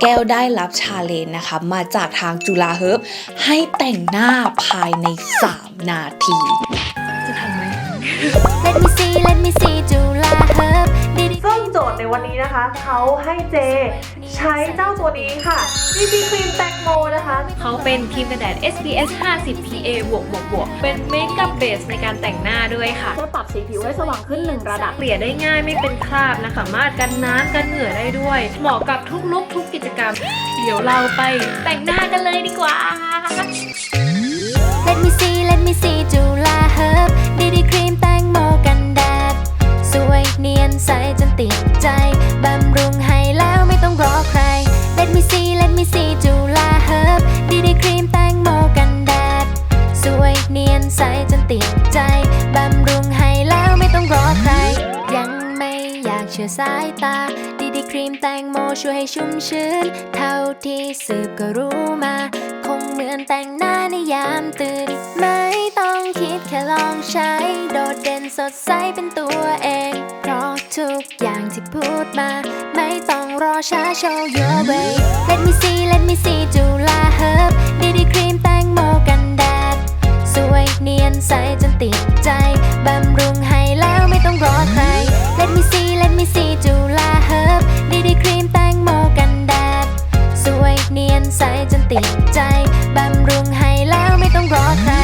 แก้วได้รับชาเลนจ์นะคะ มาจากทางจุฬาเฮิร์บให้แต่งหน้าภายใน 3 นาที ในวันนี้นะคะ เขาให้เจใช้เจ้าตัวนี้ค่ะดีดีครีมแตงโมนะคะเขาเป็นครีมกันแดด SPF 50 PA บวกบวกบวกเป็นเมคอัพเบสในการแต่งหน้าด้วยค่ะช่วยปรับสีผิวให้สว่างขึ้นหนึ่งระดับเกลี่ยได้ง่ายไม่เป็นคราบนะคะสามารถกันน้ำกันเหงื่อได้ด้วย เหมาะกับทุกลุคทุกกิจกรรม เดี๋ยวเราไปแต่งหน้ากันเลยดีกว่า Let me see Let me see จุ ติดใจบำรุงให้แล้วไม่ต้องรอใคร ยังไม่อยากเชื่อสายตา ดีดีครีมแตงโมช่วยให้ชุ่มชื้น เท่าที่สืบก็รู้มา คงเหมือนแต่งหน้าในยามตื่น ไม่ต้องคิดแค่ลองใช้ โดดเด่นสดใสเป็นตัวเอง เพราะทุกอย่างที่พูดมา ไม่ต้องรอช้า show your way Let me see ยเนียนใสจนติดใจ บำรุงให้แล้วไม่ต้องรอใคร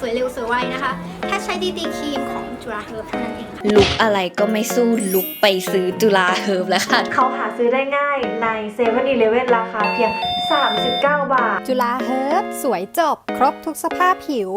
สวยเร็วสวยไวนะคะแค่ใช้ดีดีครีมของจุฬาเฮิร์บเท่านั้นเองลุกอะไรก็ไม่สู้ลุกไปซื้อจุฬาเฮิร์บแล้วค่ะ เขาหาซื้อได้ง่ายใน7 e เ e ่ e อราคาเพียง 39 บาท จุฬาเฮิร์บสวยจบ ครบทุกสภาพผิว